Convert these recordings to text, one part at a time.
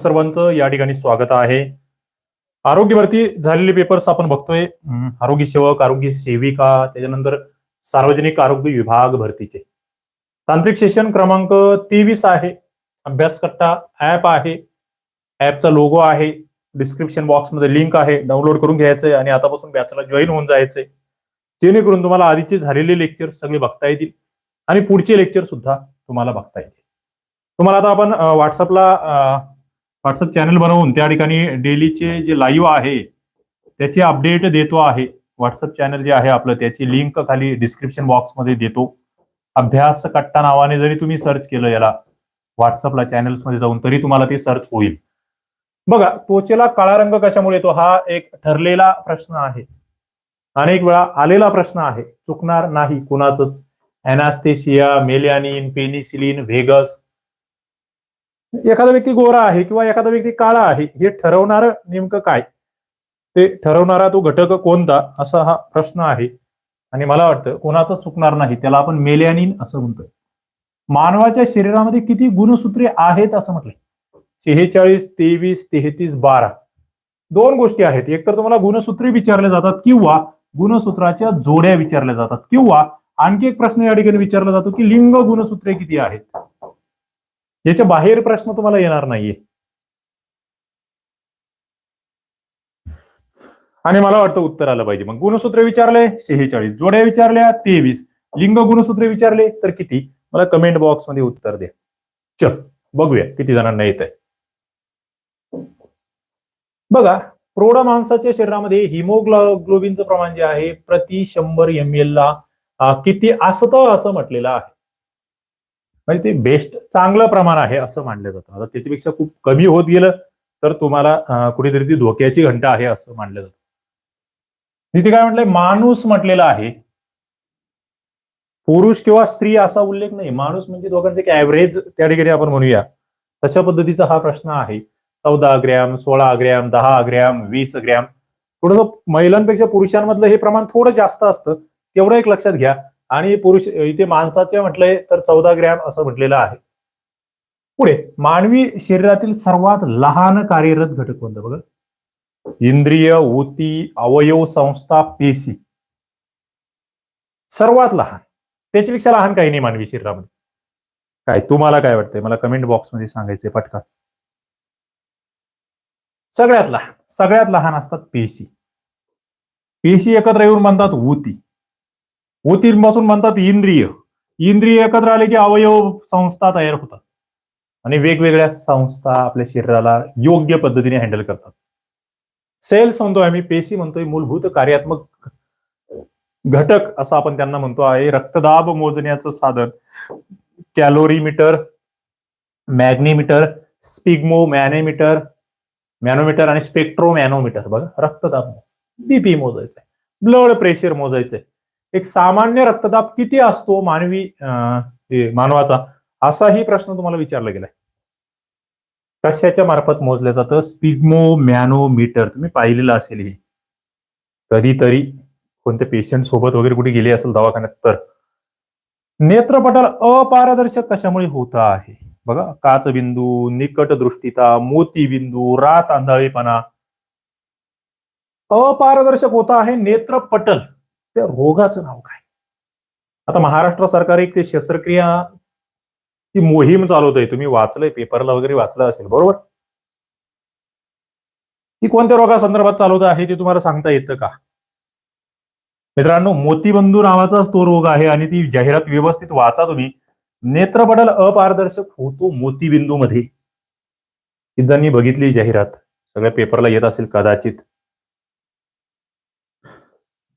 सर्वांचं या ठिकाणी स्वागत आहे. आरोग्य भरती झालेले पेपर्स आपण बघतोय. आरोग्य सेवक आरोग्य सेविका त्याच्यानंतर सार्वजनिक आरोग्य विभाग भरतीचे. तांत्रिक सेशन क्रमांक तेवीस आहे. अभ्यासकट्टा ऍप आहे. ऍपचा लोगो आहे. डिस्क्रिप्शन बॉक्समध्ये लिंक आहे. डाउनलोड करून घ्यायचंय आणि आतापासून बॅचला जॉईन होऊन जायचंय. जेणेकरून तुम्हाला आधीचे झालेले लेक्चर सगळे बघता येतील आणि पुढचे लेक्चर सुद्धा तुम्हाला बघता येतील. तुम्हाला आता आपण व्हॉट्सअपला व्हॉट्सअप चॅनल बनवून त्या ठिकाणी डेलीचे जे लाईव्ह आहे त्याची अपडेट देतो आहे. व्हॉट्सअप चॅनल जे आहे आपलं त्याची लिंक खाली डिस्क्रिप्शन बॉक्समध्ये देतो. अभ्यास कट्टा नावाने जरी तुम्ही सर्च केलं याला व्हॉट्सअपला चॅनल्समध्ये जाऊन तरी तुम्हाला ते सर्च होईल. बघा त्वचेला काळा रंग कशामुळे येतो? हा एक ठरलेला प्रश्न आहे. अनेक वेळा आलेला प्रश्न आहे. चुकणार नाही कुणाचंच. अॅनास्थेशिया मेलॅनिन पेनिसिलिन व्हेगस एखादा व्यक्ती गोरा आहे किंवा एखादा व्यक्ती काळा आहे हे ठरवणार नेमकं काय? ते ठरवणारा तो घटक कोणता असा हा प्रश्न आहे. आणि मला वाटतं कोणाचं चुकणार नाही त्याला आपण मेलॅनिन असं म्हणतोय. मानवाच्या शरीरामध्ये किती गुणसूत्रे आहेत असं म्हटलंय. शेहेचाळीस तेवीस तेहतीस बारा. दोन गोष्टी आहेत. एक तर तुम्हाला गुणसूत्रे विचारले जातात किंवा गुणसूत्राच्या जोड्या विचारल्या जातात किंवा आणखी एक प्रश्न या ठिकाणी विचारला जातो की लिंग गुणसूत्रे किती आहेत? याच्या बाहेर प्रश्न तुम्हाला येणार नाहीये. आणि मला वाटतं उत्तर आलं पाहिजे. मग गुणसूत्र विचारले शेहेचाळीस जोड्या विचारल्या तेवीस. लिंग गुणसूत्र विचारले तर किती? मला कमेंट बॉक्समध्ये उत्तर द्या. चल बघूया किती जणांना येत आहे बघा प्रौढ माणसाच्या शरीरामध्ये हिमोग्लोबिनचं प्रमाण जे आहे प्रति शंभर एम एल ला किती असतं असं म्हटलेलं आहे. म्हणजे ते बेस्ट चांगलं प्रमाण आहे असं मानलं जातं. आता त्याच्यापेक्षा खूप कमी होत गेलं तर तुम्हाला कुठेतरी ती धोक्याची घंटा आहे असं मानलं जातं. तिथे काय म्हटलंय? माणूस म्हटलेला आहे. पुरुष किंवा स्त्री असा उल्लेख नाही. माणूस म्हणजे दोघांचे एक ऍव्हरेज त्या ठिकाणी आपण म्हणूया. तशा पद्धतीचा हा प्रश्न आहे. चौदा ग्रॅम सोळा ग्रॅम दहा ग्रॅम वीस ग्रॅम. थोडस महिलांपेक्षा पुरुषांमधलं हे प्रमाण थोडं जास्त असतं. तेवढं एक लक्षात घ्या. आणि पुरुष इथे माणसाचे म्हटलंय तर चौदा ग्रॅम असं म्हटलेलं आहे. पुढे मानवी शरीरातील सर्वात लहान कार्यरत घटक कोणतं बघा? इंद्रिय ऊती अवयव संस्था पेशी. सर्वात लहान. त्याच्यापेक्षा लहान काही नाही मानवी शरीरामध्ये. काय तुम्हाला काय वाटतंय? मला कमेंट बॉक्समध्ये सांगायचंय पटका सगळ्यात लहान. सगळ्यात लहान असतात पेशी. पेशी एकत्र येऊन म्हणतात ऊती. ओतींपासून म्हणतात इंद्रिय. इंद्रिय एकत्र आले की अवयव संस्था तयार होतात. आणि वेगवेगळ्या संस्था आपल्या शरीराला योग्य पद्धतीने हँडल करतात. सेल्स म्हणतोय आम्ही पेशी म्हणतोय मूलभूत कार्यात्मक घटक असं आपण त्यांना म्हणतो आहे. रक्तदाब मोजण्याचं साधन कॅलोरीमीटर मॅग्नीमीटर स्पिग्मो मॅनेमीटर मॅनोमीटर आणि स्पेक्ट्रो मॅनोमीटर बघा रक्तदाब बीपी मोजायचंय. ब्लड प्रेशर मोजायचंय. एक सामान्य रक्तदाब किती असतो मानवी मानवाचा? असाही प्रश्न तुम्हाला विचारला गेलाय. कशाच्या मार्फत मोजलं जातं? स्पिग्मो मॅनोमीटर. तुम्ही पाहिलेलं असेल हे. कधीतरी कोणत्या पेशंट सोबत वगैरे कुठे गेले असेल दवाखान्यात तर. नेत्रपटल अपारदर्शक कशामुळे होत आहे? बघा काच बिंदू निकट दृष्टीता मोती बिंदू रात आंधळेपणा. अपारदर्शक होत आहे नेत्रपटल. त्या रोगाचं नाव काय? आता महाराष्ट्र सरकार एक ते शस्त्रक्रिया ची मोहीम चालवत आहे तुम्ही वाचलंय पेपरला वगैरे वाचलं असेल बरोबर? ती कोणत्या रोगासंदर्भात चालवत आहे ते तुम्हाला सांगता येतं का? मित्रांनो मोतीबंधू नावाचाच तो रोग आहे आणि ती जाहिरात व्यवस्थित वाचा तुम्ही. नेत्रपटल अपारदर्शक होतो मोतीबिंदू मध्ये किद्दांनी बघितली जाहिरात. सगळ्या पेपरला येत असेल कदाचित.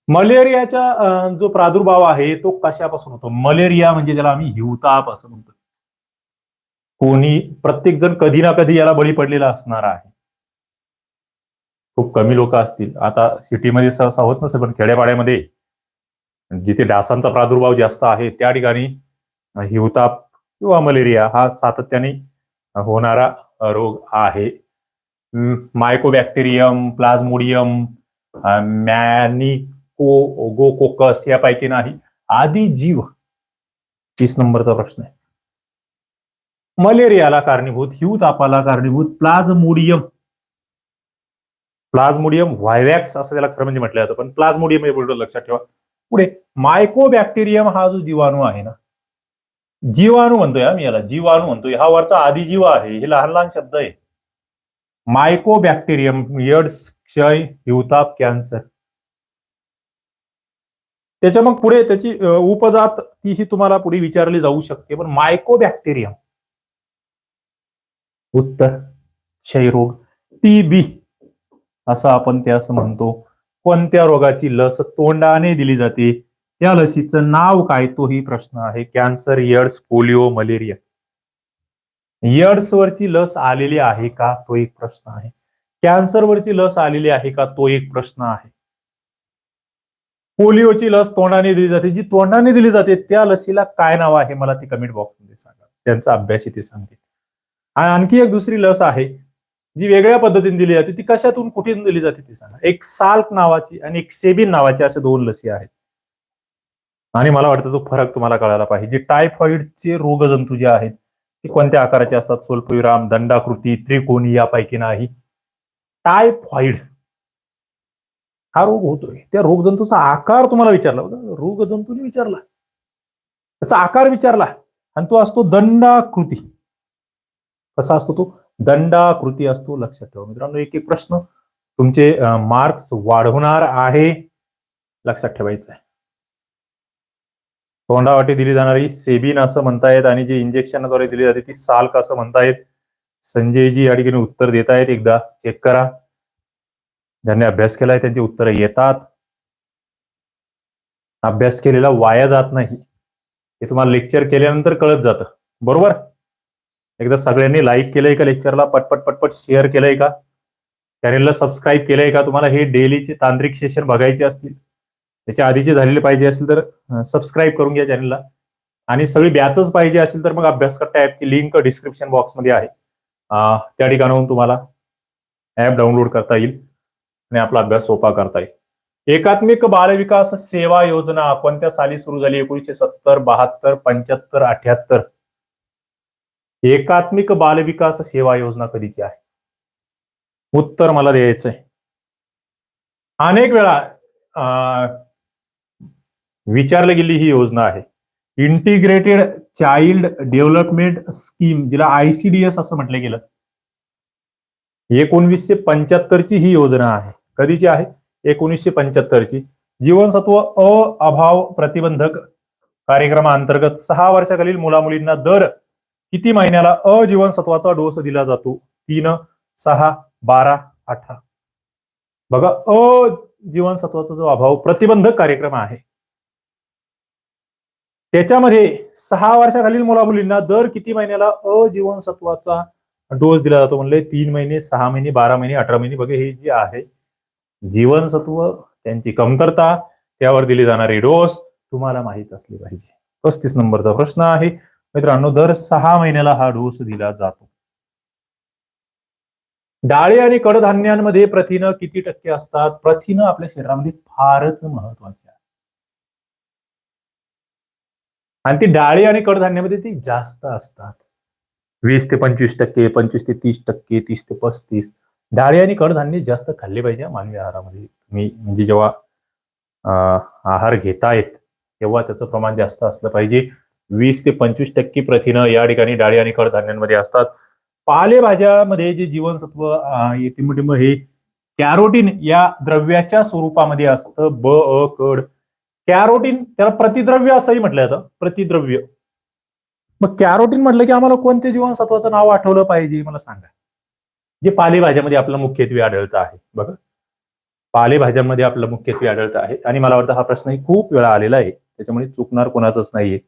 मलेरियाचा जो प्रादुर्भाव आहे तो कशापासून होतो? मलेरिया म्हणजे ज्याला आम्ही हिवताप असं म्हणतो. कोणी प्रत्येक जण कधी ना कधी याला बळी पडलेला असणार आहे. खूप कमी लोक असतील. आता सिटीमध्ये सहसा होत नसेल पण खेड्यापाड्यामध्ये जिथे डासांचा प्रादुर्भाव जास्त आहे त्या ठिकाणी हिवताप किंवा मलेरिया हा सातत्याने होणारा रोग आहे. मायकोबॅक्टेरियम प्लाझ्मोडियम मॅनिक को गोकोकस यापैकी नाही आदी जीव. तीस नंबरचा प्रश्न आहे. मलेरियाला कारणीभूत हिवतापाला कारणीभूत प्लाझमोडियम. प्लाझमोडियम व्हायवॅक्स असं त्याला खरं म्हणजे म्हटलं जातं. पण प्लाझमोडियम हे बोलतो लक्षात ठेवा. पुढे मायकोबॅक्टेरियम हा जो जीवाणू आहे ना जीवाणू म्हणतोय मी याला जीवाणू म्हणतोय. हा वरचा आदिजीव आहे. हे लहान लहान शब्द आहे. मायकोबॅक्टेरियम यड्स क्षय हिवताप कॅन्सर. त्याच्या मग पुढे त्याची उपजात तीही तुम्हाला पुढे विचारली जाऊ शकते. पण मायकोबॅक्टेरियम उत्तर क्षयरोग टीबी असं आपण त्यास म्हणतो. कोणत्या रोगाची लस तोंडाने दिली जाते? त्या लसीचं नाव काय? तोही प्रश्न आहे. Cancer AIDS polio malaria. AIDS वरची लस आलेली आहे का? तो एक प्रश्न आहे. कॅन्सर वरची लस आलेली आहे का? तो एक प्रश्न आहे. पोलिओची लस तोंडाने दिली जाते. जी तोंडाने दिली जाते त्या लसीला काय नाव आहे मला ती कमेंट बॉक्समध्ये सांगा. त्यांचा अभ्यास इथे सांगते. आणि आणखी एक दुसरी लस आहे जी वेगळ्या पद्धतीने दिली जाते ती कशातून कुठून दिली जाते ती सांगा. एक साल्क नावाची आणि एक सेबिन नावाची अशा दोन लसी आहेत. आणि मला वाटतं तो फरक तुम्हाला कळायला पाहिजे. टायफॉइडचे रोगजंतू जे आहेत ते कोणत्या आकाराचे असतात? स्वल्पविराम दंडाकृती त्रिकोणी यापैकी नाही. टायफॉइड हा रोग होतोय. त्या रोगजंतूचा आकार तुम्हाला विचारला होता रोगजंतूने विचारला. त्याचा आकार विचारला आणि तो असतो दंडाकृती. कसा असतो तो? दंडाकृती असतो. लक्षात ठेवा मित्रांनो एक एक प्रश्न तुमचे मार्क्स वाढवणार आहे. लक्षात ठेवायचं आहे. तोंडावाटी दिली जाणारी सेबिन असं म्हणतायत आणि जी इंजेक्शनद्वारे दिली जाते ती साल्क असं म्हणतायत. संजयजी या ठिकाणी उत्तर देतायत. एकदा चेक करा. ज्यांनी अभ्यास केलाय त्यांची उत्तरं येतात. अभ्यास केलेला वाया जात नाही. हे तुम्हाला लेक्चर केल्यानंतर कळत जातं. बरोबर? एकदा सगळ्यांनी लाईक केलंय का लेक्चरला पटपट पटपट शेअर केलंय का? चॅनेलला सबस्क्राईब केलंय का? तुम्हाला हे डेलीचे तांत्रिक सेशन बघायचे असतील. त्याच्या आधीचे झालेले पाहिजे असेल तर सबस्क्राईब करून घ्या चॅनेलला आणि सगळी बॅचच पाहिजे असेल तर मग अभ्यास करता ऍपची लिंक डिस्क्रिप्शन बॉक्समध्ये आहे. त्या ठिकाणाहून तुम्हाला ऍप डाउनलोड करता येईल. आणि आपला अभ्यास सोपा करता येईल एकात्मिक बालविकास सेवा योजना कोणत्या साली सुरू झाली? एकोणीसशे सत्तर बहात्तर पंच्याहत्तर अठ्याहत्तर? एकात्मिक बालविकास सेवा योजना कधीची आहे? उत्तर मला द्यायचंय. अनेक वेळा विचारली गेली ही योजना आहे. इंटिग्रेटेड चाइल्ड डेव्हलपमेंट स्कीम जिला आयसीडीएस असं म्हटलं गेलं. एकोणवीसशे पंच्याहत्तरची ही योजना आहे. कधीची आहे? एकोणीसशे पंच्याहत्तरची. जीवनसत्व अ अभाव प्रतिबंधक कार्यक्रमाअंतर्गत सहा वर्षाखालील मुलामुलींना दर किती महिन्याला अ जीवनसत्वाचा डोस दिला जातो? तीन सहा बारा अठरा. बघा अ जीवनसत्वाचा जो अभाव प्रतिबंधक कार्यक्रम आहे त्याच्यामध्ये सहा वर्षाखालील मुलामुलींना दर किती महिन्याला अ जीवनसत्वाचा डोस दिला जातो? म्हणले तीन महिने सहा महिने बारा महिने अठरा महिने. बघा हे जे आहे जीवनसत्व त्यांची कमतरता त्यावर दिले जाणारी डोस तुम्हाला माहीत असले पाहिजे. पस्तीस नंबरचा प्रश्न आहे. मित्रांनो दर सहा महिन्याला हा डोस दिला जातो. डाळी आणि कडधान्यांमध्ये प्रथिनं किती टक्के असतात? प्रथिनं आपल्या शरीरामध्ये फारच महत्वाची आहे. आणि ती डाळी आणि कडधान्यामध्ये ती जास्त असतात. वीस ते पंचवीस टक्के पंचवीस ते तीस टक्के तीस ते पस्तीस डाळी आणि कडधान्य जास्त खाल्ले पाहिजे मानवी आहारामध्ये. तुम्ही म्हणजे जेव्हा आहार घेतायत तेव्हा त्याचं प्रमाण जास्त असलं पाहिजे. वीस ते पंचवीस टक्के प्रथिनं या ठिकाणी डाळी आणि कडधान्यांमध्ये असतात. पालेभाज्यामध्ये जे जीवनसत्व हे टिंबटिंब हे कॅरोटीन या द्रव्याच्या स्वरूपामध्ये असतं. ब अ कड कॅरोटीन त्याला प्रतिद्रव्य असंही म्हटलं जातं. प्रतिद्रव्य. मग कॅरोटीन म्हटलं की आम्हाला कोणत्या जीवनसत्वाचं नाव आठवलं पाहिजे? मला सांगा. जे पालेभाज्यामध्ये आपलं मुख्यत्वे आढळतं आहे बघा. पालेभाज्यांमध्ये आपलं मुख्यत्वे आढळतं आहे. आणि मला वाटतं हा प्रश्नही खूप वेळा आलेला आहे. त्याच्यामुळे चुकणार कोणाचंच नाहीये.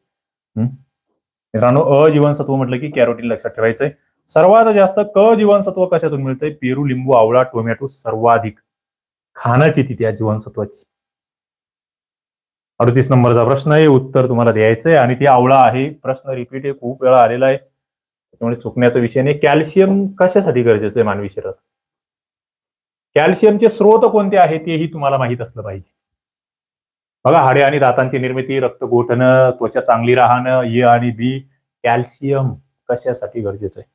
हम्म? मित्रांनो अ जीवनसत्व म्हटलं की कॅरोटीन लक्षात ठेवायचंय. सर्वात जास्त क जीवनसत्व कशातून मिळतंय? पेरू लिंबू आवळा टोमॅटो सर्वाधिक. खाण्याची ती त्या जीवनसत्वाची. अडतीस नंबरचा प्रश्न आहे उत्तर तुम्हाला द्यायचंय. आणि ती आवळा आहे. प्रश्न रिपीट आहे खूप वेळा आलेला आहे. त्यामुळे चुकण्याचा विषय नाही. कॅल्शियम कशासाठी गरजेचं आहे मानवी शरीरात? कॅल्शियमचे स्रोत कोणते आहेत तेही तुम्हाला माहीत असलं पाहिजे. बघा हाडे आणि दातांची निर्मिती रक्त गोठणं त्वचा चांगली राहणं ए आणि बी कॅल्शियम कशासाठी गरजेचं आहे?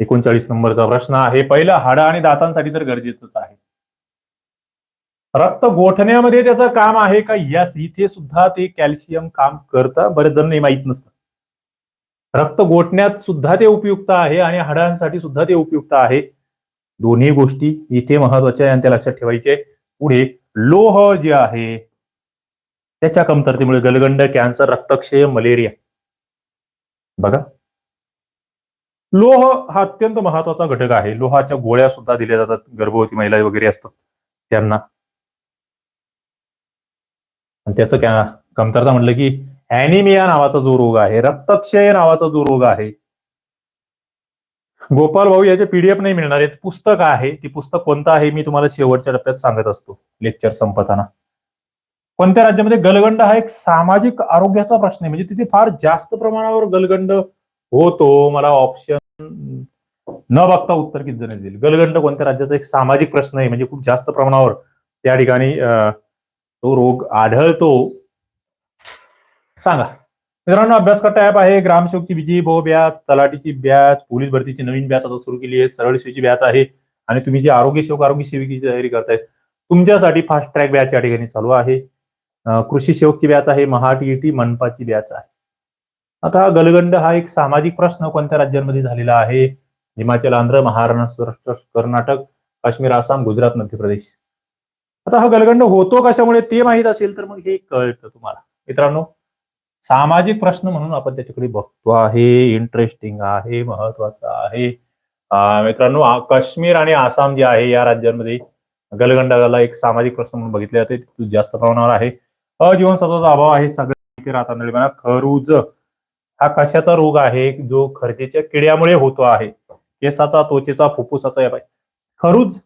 एकोणचाळीस नंबरचा प्रश्न आहे. पहिलं हाडं आणि दातांसाठी तर गरजेचंच आहे. रक्त गोठण्यामध्ये त्याचं काम आहे का? यस इथे सुद्धा ते कॅल्शियम काम करतं. बरेच जण माहीत नसतं रक्त गोठण्यात सुद्धा ते उपयुक्त आहे आणि हाडांसाठी सुद्धा ते उपयुक्त आहे. दोन्ही गोष्टी इथे महत्त्वाच्या आहे आणि त्या लक्षात ठेवायचे. पुढे लोह जे आहे त्याच्या कमतरतेमुळे गलगंड कॅन्सर रक्तक्षय मलेरिया. बघा. लोह हा अत्यंत महत्त्वाचा घटक आहे. लोहाच्या गोळ्या सुद्धा दिल्या जातात. गर्भवती महिला वगैरे असतात त्यांना. आणि त्याचं कमतरता म्हटलं की अॅनिमिया नावाचा जो रोग आहे रक्तक्षय नावाचा जो रोग आहे गोपाल भाऊ याचे पीडीएफ नाही मिळणार आहे पुस्तक आहे. ती पुस्तक कोणतं आहे मी तुम्हाला शेवटच्या टप्प्यात सांगत असतो. लेक्चर संपताना. कोणत्या राज्यामध्ये गलगंड हा एक सामाजिक आरोग्याचा प्रश्न आहे? म्हणजे तिथे फार जास्त प्रमाणावर गलगंड होतो. मला ऑप्शन न बघता उत्तर किती जण देईल? गलगंड कोणत्या राज्याचा एक सामाजिक प्रश्न आहे? म्हणजे खूप जास्त प्रमाणावर त्या ठिकाणी तो रोग आढळतो. सांगा. मित्रांनो अभ्यास करता ऍप आहे. ग्रामसेवकची विजयी भाऊ बॅच तलाटीची बॅच पोलीस भरतीची नवीन बॅच आता सुरू केली आहे. सरळ सेवेची बॅच आहे. आणि तुम्ही जे आरोग्य सेवक आरोग्य सेविकेची तयारी करताय तुमच्यासाठी फास्ट ट्रॅक बॅच या ठिकाणी चालू आहे. कृषी सेवकची बॅच आहे. महाटीईटी मनपाची बॅच आहे. आता गलगंड हा एक सामाजिक प्रश्न कोणत्या राज्यांमध्ये झालेला आहे? हिमाचल आंध्र महाराष्ट्र कर्नाटक काश्मीर आसाम गुजरात मध्य प्रदेश. आता हा गलगंड होतो कशामुळे ते माहीत असेल तर मग हे कळतं तुम्हाला. मित्रांनो सामाजिक प्रश्न म्हणून आपण त्याच्याकडे बघतो आहे. इंटरेस्टिंग आहे महत्वाचं आहे. मित्रांनो काश्मीर आणि आसाम जे आहे या राज्यांमध्ये गलगंडाला एक सामाजिक प्रश्न म्हणून बघितले जाते जास्त प्रमाणावर आहे. अजीवनसत्वाचा अभाव आहे. सगळे इथे राहतात. म्हणजे खरूज हा कशाचा रोग आहे? जो खर्चेच्या किड्यामुळे होतो आहे. केसाचा त्वचेचा फुफ्फुसाचा या खरूज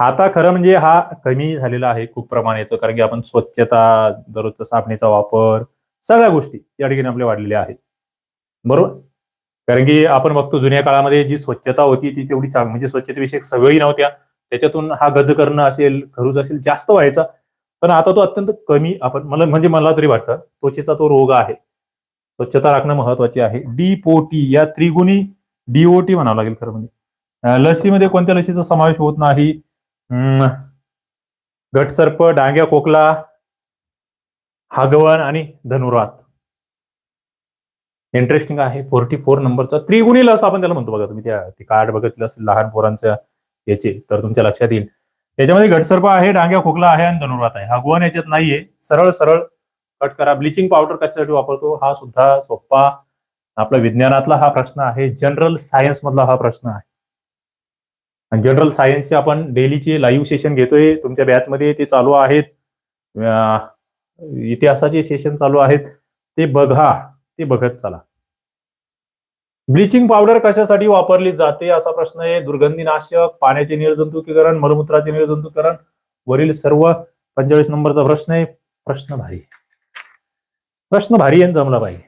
आता खरं म्हणजे हा कमी झालेला आहे खूप प्रमाण येतो कारण की आपण स्वच्छता दररोजचा साबणीचा वापर सगळ्या गोष्टी या ठिकाणी आपल्या वाढलेल्या आहेत. बरोबर? कारण की आपण बघतो जुन्या काळामध्ये जी स्वच्छता होती ती तेवढी चांग म्हणजे स्वच्छतेविषयक सवयी नव्हत्या. त्याच्यातून हा गज करणं असेल खरूज असेल जास्त व्हायचा. पण आता तो अत्यंत कमी आपण मला म्हणजे मला तरी वाटतं त्वचेचा तो रोग आहे. स्वच्छता राखणं महत्त्वाचे आहे. डीपोटी या त्रिगुणी डीओटी म्हणावं लागेल खरं म्हणजे. लसीमध्ये कोणत्या लसीचा समावेश होत नाही? घटसर्प डांग्या खोकला हागवण आणि धनुरात इंटरेस्टिंग आहे. फोर्टी फोर नंबरचा त्रिगुणी लस आपण त्याला म्हणतो बघा. तुम्ही त्या ते कार्ड बघितलं असेल लहान पोरांच्या याचे तर तुमच्या लक्षात येईल. याच्यामध्ये घटसर्प आहे डांग्या खोकला आहे आणि धनुरात आहे. हागवण याच्यात नाहीये. सरळ सरळ कट करा. ब्लिचिंग पावडर कशासाठी वापरतो? हा सुद्धा सोप्पा आपला विज्ञानातला हा प्रश्न आहे. जनरल सायन्स मधला हा प्रश्न आहे. जनरल सायन्सचे आपण डेलीचे लाईव्ह सेशन घेतोय. तुमच्या बॅचमध्ये ते चालू आहेत. इतिहासाचे सेशन चालू आहेत. ते बघा. ते बघत चला. ब्लिचिंग पावडर कशासाठी वापरली जाते असा प्रश्न आहे. दुर्गंधीनाशक पाण्याचे निर्जंतुकीकरण मलमूत्राचे निर्जंतुकीकरण वरील सर्व पंचेचाळीस नंबरचा प्रश्न आहे. प्रश्न भारी. प्रश्न भारी आहे जमला पाहिजे.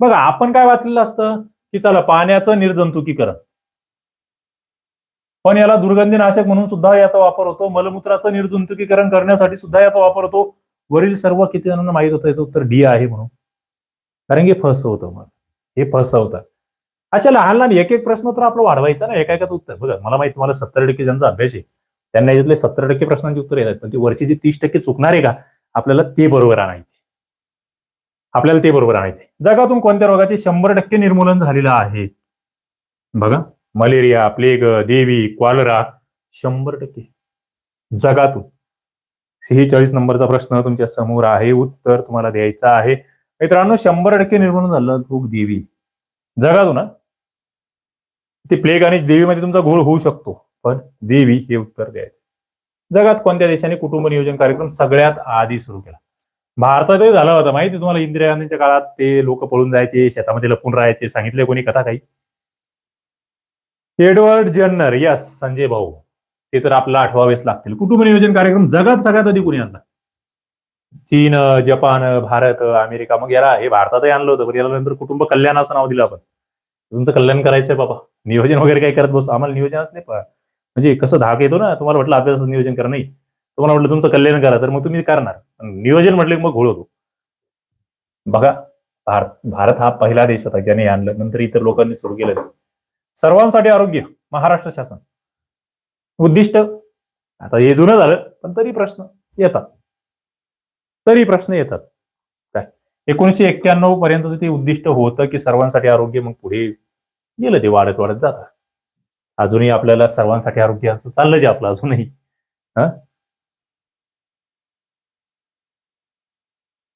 बघा आपण काय वाचलेलं असतं? की चला पाण्याचं निर्जंतुकीकरण. पण याला दुर्गंधीनाशक म्हणून सुद्धा याचा वापर होतो. मलमूत्राचं निर्जंतुकीकरण करण्यासाठी सुद्धा याचा वापर होतो. वरील सर्व किती जणांना माहीत होतं याचं उत्तर डी आहे म्हणून. कारण की फस होतं मग. हे फस होतं. अशा लहान लहान एक एक प्रश्न तर आपलं वाढवायचा ना एका एकाचं उत्तर. बघा मला माहिती तुम्हाला सत्तर टक्के ज्यांचा अभ्यास आहे त्यांना याच्यातले सत्तर टक्के प्रश्नांची उत्तर येतात. पण ती वरची जी तीस टक्के चुकणार आहे का आपल्याला ते बरोबर आणायचे. आपल्याला ते बरोबर आणायचे. जगातून कोणत्या रोगाचे शंभर टक्के निर्मूलन झालेलं आहे? बघा. मलेरिया प्लेग देवी क्वालरा शंभर टक्के. जगातून. सेहेचाळीस नंबरचा प्रश्न तुमच्यासमोर आहे उत्तर तुम्हाला द्यायचं आहे. मित्रांनो शंभर टक्के निर्माण झालं भूक देवी. जगातून ना ते प्लेग आणि देवीमध्ये तुमचा घोळ होऊ शकतो पण देवी हे उत्तर द्यायचं. जगात कोणत्या देशाने कुटुंब नियोजन कार्यक्रम सगळ्यात आधी सुरू केला? भारतातही झाला होता माहिती तुम्हाला? इंदिरा गांधींच्या काळात ते लोक पळून जायचे शेतामध्ये लपून राहायचे सांगितले कोणी कथा काही? एडवर्ड जर्नर यस संजय भाऊ. ते तर आपल्याला आठवावेच लागतील. कुटुंब नियोजन कार्यक्रम जगात सगळ्यात आधी कुणी आणला चीन जपान भारत अमेरिका मग याला हे भारतातही आणलं होतं पण याला नंतर कुटुंब कल्याण असं नाव दिलं आपण. तुमचं कल्याण करायचंय बाबा. नियोजन वगैरे काही करत बस. आम्हाला नियोजनच नाही म्हणजे कसं धाक येतो ना तुम्हाला म्हटलं अभ्यासाचं नियोजन करा नाही. तुम्हाला म्हटलं तुमचं कल्याण करा तर मग तुम्ही करणार. नियोजन म्हटलं की मग घोळ होतो. बघा भारत भारत हा पहिला देश होता ज्याने आणलं. नंतर इतर लोकांनी सुरू केलं. सर्वांसाठी आरोग्य महाराष्ट्र शासन. उद्दिष्ट आता हे जुनं झालं पण तरी प्रश्न येतात. तरी प्रश्न येतात. काय? एकोणीशे एक्क्याण्णव पर्यंत ते उद्दिष्ट होतं की सर्वांसाठी आरोग्य मग पुढे गेलं ते वाढत वाढत जातात अजूनही आपल्याला सर्वांसाठी आरोग्य असं चाललं जे आपलं अजूनही.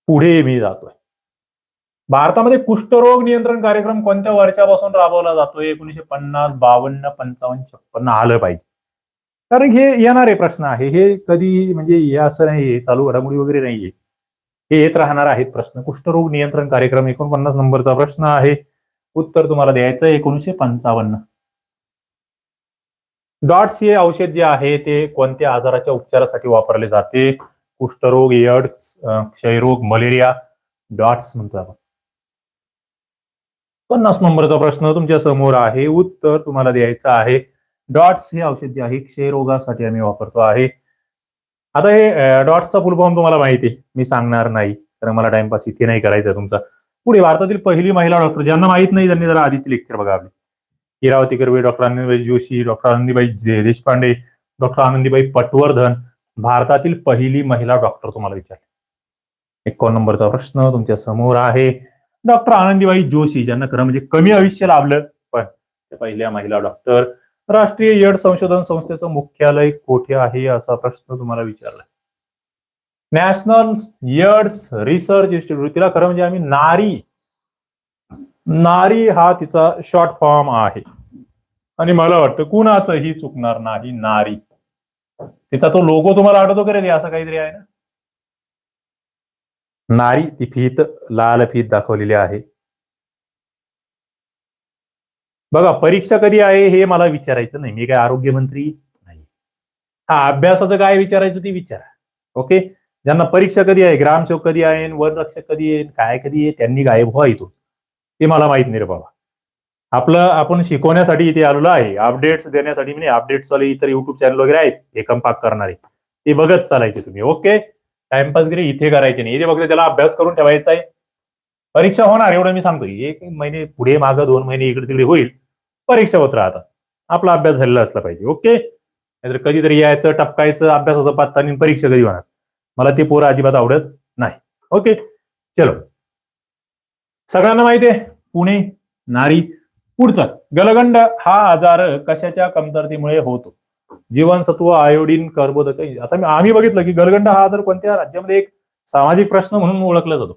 पुढे मी जातोय. भारतामध्ये कुष्ठरोग नियंत्रण कार्यक्रम कोणत्या वर्षापासून राबवला जातोय एकोणीशे पन्नास बावन्न पंचावन्न छप्पन्न आलं पाहिजे. कारण हे येणारे प्रश्न आहे. हे कधी म्हणजे हे असं नाहीये चालू घडामोडी वगैरे नाहीये हे येत राहणार आहेत प्रश्न. कुष्ठरोग नियंत्रण कार्यक्रम एकोणपन्नास नंबरचा प्रश्न आहे. उत्तर तुम्हाला द्यायचं एकोणीशे पंचावन्न. डॉट्स हे औषध जे आहे ते कोणत्या आजाराच्या उपचारासाठी वापरले जाते? कुष्ठरोग एड्स क्षयरोग मलेरिया डॉट्स म्हणतो आपण. पन्नास नंबरचा प्रश्न तुमच्यासमोर आहे. उत्तर तुम्हाला द्यायचं आहे. डॉट्स हे औषध जे आहे क्षयरोगासाठी आम्ही वापरतो आहे. आता हे डॉट्सचा फुल फॉर्म तुम्हाला माहिती आहे. मी सांगणार नाही कारण मला टाइमपास इथे नाही करायचा तुमचा. पुढे भारतातील पहिली महिला डॉक्टर ज्यांना माहीत नाही त्यांनी जरा आधीची लेक्चर बघा आपली. Karve doctor Anandibai Joshi doctor Anandibai Deshpande doctor Anandibai Patwardhan भारतातील पहिली महिला डॉक्टर तुम्हाला विचारले. एकोण नंबरचा प्रश्न तुमच्यासमोर आहे. डॉक्टर आनंदीबाई जोशी ज्यांना खरं म्हणजे कमी आयुष्य लाभलं. पण त्या पहिल्या महिला डॉक्टर. राष्ट्रीय यड संशोधन संस्थेचं मुख्यालय कोठे आहे असा प्रश्न तुम्हाला विचारला. National AIDS research institute. तिला खरं म्हणजे आम्ही नारी. नारी हा तिचा शॉर्ट फॉर्म आहे. आणि मला वाटतं कुणाचंही चुकणार नाही नारी. तिचा तो लोगो तुम्हाला आठवतो का रे? असं काहीतरी आहे ना? नारी ती फीत लाल फीत दाखवलेली आहे. बघा परीक्षा कधी आहे हे मला विचारायचं नाही. मी काय आरोग्यमंत्री? नाही. हा अभ्यासाचं काय विचारायचं ते विचारा. ओके? ज्यांना परीक्षा कधी आहे ग्रामसेवक कधी आहे वनरक्षक कधी येईल काय कधी आहे त्यांनी गायब व्हा इथून. ते मला माहीत नाही रे बाबा. आपलं आपण शिकवण्यासाठी इथे आलेलो आहे. अपडेट्स देण्यासाठी म्हणजे अपडेट्स वाले इतर युट्यूब चॅनल वगैरे आहेत एकम पाक करणारे. ते बघत चालायचे तुम्ही. ओके? टाइमपास वगैरे इथे करायचे नाही. इथे फक्त त्याला अभ्यास करून ठेवायचा आहे परीक्षा होणार एवढं मी सांगतो एक महिने पुढे मागं दोन महिने इकडे तिकडे होईल परीक्षा होत राहतात आपला अभ्यास झालेला असला पाहिजे ओके? नाहीतर कधीतरी यायचं टपकायचं अभ्यास पत्ता आणि परीक्षा कधी होणार? मला ते पोरं अजिबात आवडत नाही. ओके? चलो. सगळ्यांना माहिती आहे पुणे नारी पुढचा. गलगंड हा आजार कशाच्या कमतरतेमुळे होतो? जीवनसत्व आयोडीन कर्बोदक. आता आम्ही बघितलं की गलगंड हा आजार कोणत्या राज्यामध्ये एक सामाजिक प्रश्न म्हणून ओळखला जातो.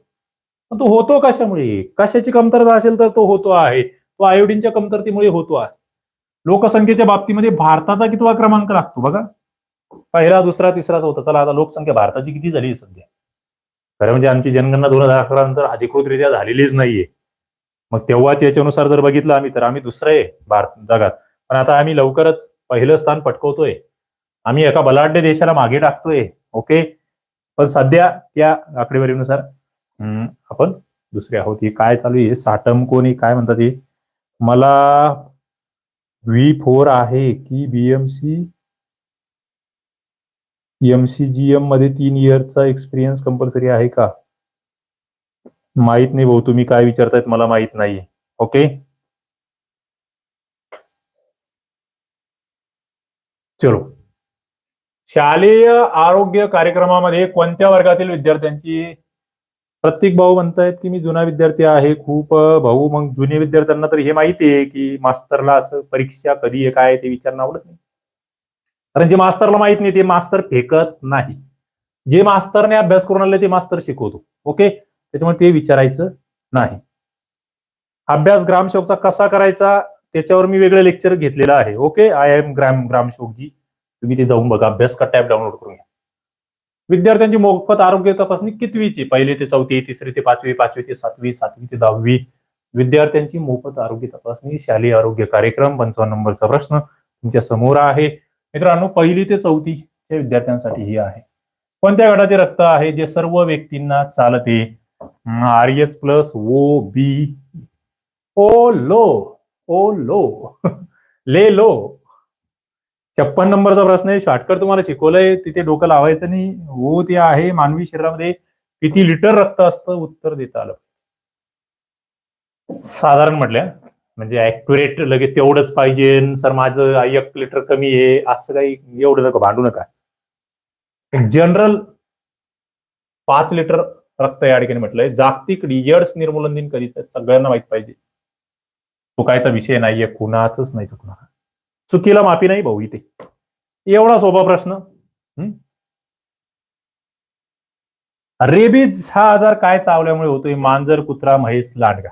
पण तो होतो कशामुळे? कशाची कमतरता असेल तर तो होतो आहे. तो आयोडीनच्या कमतरतेमुळे होतो आहे. लोकसंख्येच्या बाबतीमध्ये भारताचा कितवा क्रमांक लागतो बघा? पहिला दुसरा तिसरा चौथा चला आता लोकसंख्या भारताची किती झाली सध्या? खरं म्हणजे आमची जनगणना दोन हजार अकरा नंतर अधिकृतरित्या झालेलीच नाहीये. मग तेव्हाच याच्यानुसार जर बघितलं आम्ही तर आम्ही दुसरं आहे भारत जगात. पण आता आम्ही लवकरच पहिलं स्थान पटकवतोय. आम्ही एका बलाढ्य देशाला मागे टाकतोय. ओके? पण सध्या त्या आकडेवारीनुसार आपण दुसरे आहोत. हे काय चालू आहे? साटम कोणी काय म्हणतात हे? मला व्ही फोर आहे की बीएमसी एमसीजीएममध्ये तीन इयरचा एक्सपिरियन्स कंपल्सरी आहे का? माहीत नाही भाऊ तुम्ही काय विचारतायत मला माहीत नाहीये ओके? चलो. शालेय आरोग्य कार्यक्रमामध्ये कोणत्या वर्गातील विद्यार्थ्यांची प्रत्येक भाऊ म्हणतायत की मी जुना विद्यार्थी आहे खूप भाऊ मग जुने विद्यार्थ्यांना तर हे माहिती आहे की मास्तरला असं परीक्षा कधी आहे काय ते विचारणं आवडत नाही. कारण जे मास्तरला माहीत नाही ते मास्तर फेकत नाही. जे मास्तरने अभ्यास करून आले ते मास्तर शिकवतो. ओके? त्याच्यामुळे ते विचारायचं नाही. अभ्यास ग्रामसेवकचा कसा करायचा? त्याच्यावर मी वेगळं लेक्चर घेतलेलं आहे. ओके आय एम ग्राम शोकजी तुम्ही ते जाऊन बघा. अभ्यास का टॅब डाउनलोड करून घ्या. विद्यार्थ्यांची मोफत आरोग्य तपासणी कितवीची? पहिली ते चौथी तिसरी ते पाचवी पाचवी ते सातवी सातवी ते दहावी. विद्यार्थ्यांची मोफत आरोग्य तपासणी शालेय आरोग्य कार्यक्रम पंचावन्न नंबरचा प्रश्न तुमच्यासमोर आहे. मित्रांनो पहिली ते चौथी विद्यार्थ्यांसाठी ही आहे. कोणत्या गटाचे रक्त आहे? जे सर्व व्यक्तींना चालते. R H plus O B O low ओ लो. ले लो. छप्पन नंबरचा प्रश्न आहे. शॉर्टकट तुम्हाला शिकवलंय. तिथे डोकं लावायचं नाही. हो ते आहे. मानवी शरीरामध्ये किती लिटर रक्त असतं? उत्तर देता आलं साधारण म्हटल्या म्हणजे ऍक्युरेट लगेच तेवढंच पाहिजे. सर माझं एक लिटर कमी आहे. असं काही एवढं नका भांडू नका. जनरल पाच लिटर रक्त या ठिकाणी म्हटलंय. जागतिक डिजर्ड्स निर्मूलन दिन कधीच सगळ्यांना माहीत पाहिजे. चुकायचा विषय नाहीये कुणाचच नाही चुकणार चुकीला माफी नाही भाऊ इथे. एवढा सोपा प्रश्न. रेबीज हा आजार काय चावल्यामुळे होतोय? मांजर कुत्रा म्हैस लांडगा.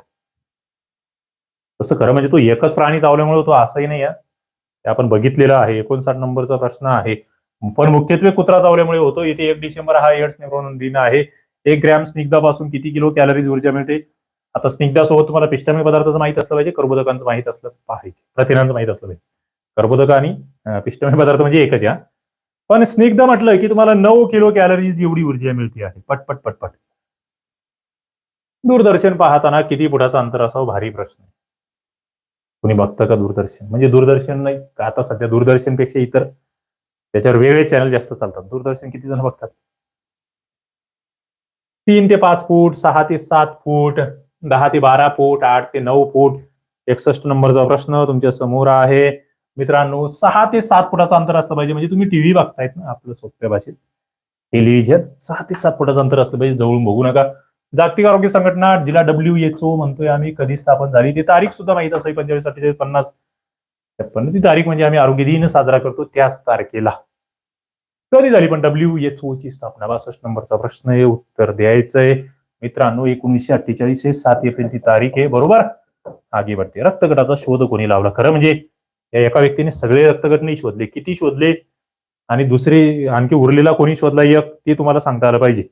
तसं खरं म्हणजे तो एकच प्राणी चावल्यामुळे होतो असंही नाही या ते आपण बघितलेलं आहे. एकोणसाठ नंबरचा प्रश्न आहे. पण मुख्यत्वे कुत्रा चावल्यामुळे होतो. इथे एक डिसेंबर हा एड्स निवडून दिन आहे. एक ग्रॅम स्निग्धापासून किती किलो कॅलरीज ऊर्जा मिळते? आता स्निग्धासोबत तुम्हाला पिष्टमय पदार्थाचं माहीत असलं पाहिजे कर्बोदकांचं माहीत असलं पाहिजे प्रथिनांचं माहीत असलं पाहिजे. कर्बोदक आणि पिष्टमय पदार्थ म्हणजे एकच या. पण स्निग्ध म्हटलं की तुम्हाला नऊ किलो कॅलरीज एवढी ऊर्जा मिळते आहे. पटपट पटपट. दूरदर्शन पाहताना किती पुढाचा अंतर असावं भारी प्रश्न आहे. कुणी बघतं का दूरदर्शन? म्हणजे दूरदर्शन नाही का आता सध्या दूरदर्शनपेक्षा इतर त्याच्यावर वेगळे चॅनल जास्त चालतात. दूरदर्शन किती जण बघतात? तीन ते पाच फूट सहा ते सात फूट दहा ते बारा फूट आठ ते नऊ फूट. एकसष्ट नंबरचा प्रश्न तुमच्यासमोर आहे. मित्रांनो सहा ते सात फुटाचं अंतर असलं पाहिजे. म्हणजे तुम्ही टीव्ही बघतायत ना आपलं सोप्या भाषेत. टेलिव्हिजन सहा ते सात फुटाचं अंतर असलं पाहिजे. जवळून बघू नका. जागतिक आरोग्य संघटना जिला डब्ल्यू एच ओ म्हणतोय आम्ही. कधी स्थापन झाली? ती तारीख सुद्धा माहीत असावी. पंचेचाळीस अठ्ठेचाळीस पन्नास. छप्पन्न ती तारीख म्हणजे आम्ही आरोग्य दिन साजरा करतो त्याच तारखेला. कधी झाली पण डब्ल्यू एच ओ ची स्थापना? बासष्ट नंबरचा प्रश्न आहे. उत्तर द्यायचंय. मित्रांनो एकोणीसशे अठ्ठेचाळीस हे सात एप्रिल ती तारीख आहे बरोबर? आगे बढते रक्तगटाचा शोध कोणी लावला? खरं म्हणजे या एका व्यक्तीने सगळे रक्तगट नाही शोधले. किती शोधले? आणि दुसरे आणखी उरलेला कोणी शोधला? एक ते तुम्हाला सांगता आलं पाहिजे.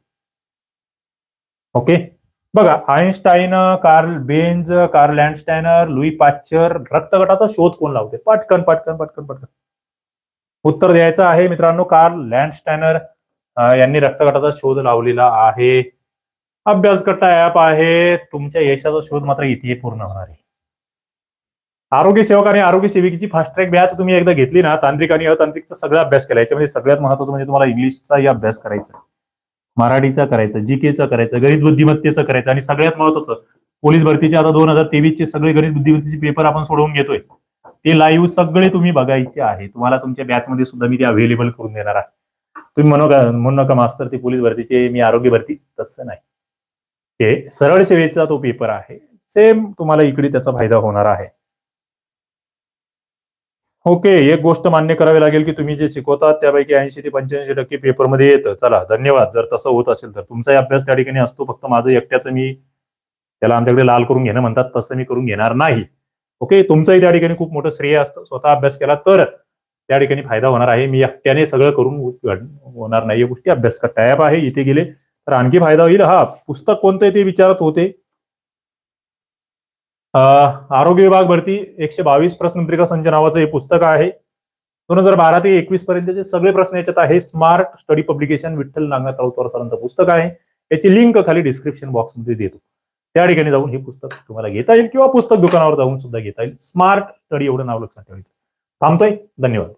ओके? बघा Einstein Karl Benz Karl Landsteiner Louis Pasteur रक्तगटाचा शोध कोण लावते? पटकन पटकन पटकन पटकन. उत्तर द्यायचं आहे मित्रांनो कार्ल लँडस्टायनर यांनी रक्तगटाचा शोध लावलेला आहे. अभ्यास करता ऍप आहे. तुमच्या यशाचा शोध मात्र इथे पूर्ण होणार आहे. आरोग्य सेवक आणि आरोग्य सेविकेची फास्ट ट्रॅक बॅच तुम्ही एकदा घेतली ना तांत्रिक आणि अतांत्रिकचा सगळा अभ्यास केला. याच्यामध्ये सगळ्यात महत्वाचं म्हणजे तुम्हाला इंग्लिशचाही अभ्यास करायचा मराठीचा करायचा जीकेचा करायचा गणित बुद्धिमत्तेचं करायचं आणि सगळ्यात महत्वाचं पोलीस भरतीचे आता दोन हजार तेवीस चे सगळे गणित बुद्धिमत्तेचे पेपर आपण सोडवून घेतोय. ते लाईव्ह सगळे तुम्ही बघायचे आहे तुम्हाला तुमच्या बॅच मध्ये सुद्धा मी ते अवेलेबल करून देणार आहे. तुम्ही म्हणू का म्हणू नका मास्तर ते पोलीस भरतीचे मी आरोग्य भरती तसं नाही. ते सरळ सेवेचा तो पेपर आहे. सेम तुम्हाला इकडे त्याचा फायदा होणार आहे. ओके एक गोष्ट मान्य करावी लागेल की तुम्ही जे शिकवतात त्यापैकी ऐंशी ते पंच्याऐंशी टक्के पेपरमध्ये येतं. चला धन्यवाद. जर तसं होत असेल तर. तुमचाही अभ्यास त्या ठिकाणी असतो. फक्त माझं एकट्याचं मी त्याला आमच्याकडे लाल करून घेणं म्हणतात. तसं मी करून घेणार नाही. ओके तुमचंही त्या ठिकाणी खूप मोठं श्रेय असतं. स्वतः अभ्यास केला तर त्या ठिकाणी फायदा होणार आहे. मी एकट्याने सगळं करून होणार नाही. या गोष्टी अभ्यास करता. ॲप आहे इथे गेले. तर आणखी फायदा होईल? हा पुस्तक कोणतं आहे ते विचारत होते. आरोग्य विभाग भरती एकशे बावीस प्रश्नपत्रिका संच नावाचं हे पुस्तक आहे. दोन हजार बारा ते एकवीस पर्यंतचे सगळे प्रश्न याच्यात आहे. Smart study publication Vitthal Nagnath Rautwar सरांचं पुस्तक आहे. याची लिंक खाली डिस्क्रिप्शन बॉक्समध्ये देतो. त्या ठिकाणी जाऊन हे पुस्तक तुम्हाला घेता येईल किंवा पुस्तक दुकानावर जाऊन सुद्धा घेता येईल. स्मार्ट स्टडी एवढं नाव लक्षात ठेवायचं. थांबतोय? धन्यवाद.